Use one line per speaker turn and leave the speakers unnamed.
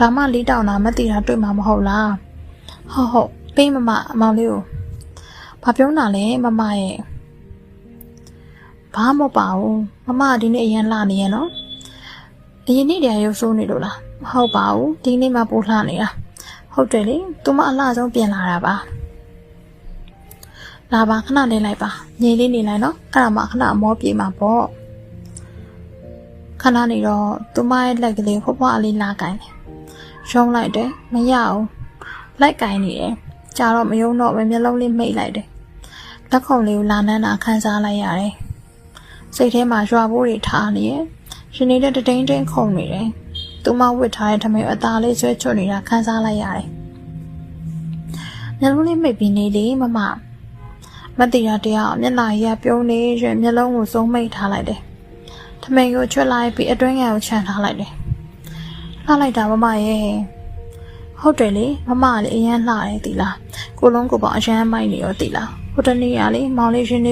ဒါမှလေးတောင်တာမသိတာတွေ့မှာမဟုတ်လားဟုတ်ဟုတ်ပေးမမအမောင်လေးကိုဘာပြောတာလဲမမရဲ့ဘာမဟုတ်ပါဘူးမမကဒီနေ့အရင်လှနေရနော်အရင်နေ့တည်းရုပ်ဆိုးနေလို့လားမဟုတ်ပါဘူးဒီနေ့မှပို့လှနေတာဟုတ်တယ်လေသူမအလှဆုံးပြင်လာတာပါလာပါခဏနေလိုက်ပါငြိမ်လေးနေလိုက်နော်အဲ့ဒါမှခဏအမောပြေမှာပေါ့ခဏနေတော့သူမရဲ့လက်ကလေးဖွားဖွားလေးလာကင်တယ် ရုံးလိုက်တယ်မရအောင်လိုက်ကင်နေတယ်ကြာတော့မယုံတော့ပဲမျက်လုံးလေးမိတ်လိုက်တယ်လက်ခုံလေးကိုလာနှမ်းတာခန်းစားလိုက်ရတယ်စိတ်ထဲမှာရွာပိုးတွေထားနေရရှင်နေတဲ့တတိန်တိန်ခုန်နေတယ်သူမဝစ်ထားတဲ့ထမင်းအသားလေးဆွဲချွတ်နေတာခန်းစားလိုက်ရတယ်မျက်လုံးလေးမိတ်ပြီးနေလေမမမတိရတရားမျက်နှာကြီးကပြုံးနေရွှေမျက်လုံးကိုစုံမိတ်ထားလိုက်တယ်ထမင်းကိုချွတ်လိုက်ပြီးအတွင်းငယ်ကိုခြံထားလိုက်တယ် လှလိုက်တာမမရဲ့ဟုတ်တယ်လေမမကလေအရန်လှတယ်တီလားကိုလုံးကိုပေါ့အရန်မိုက်နေရောတီလားဟိုတနေ့ကလေမောင်လေးရှင်နေ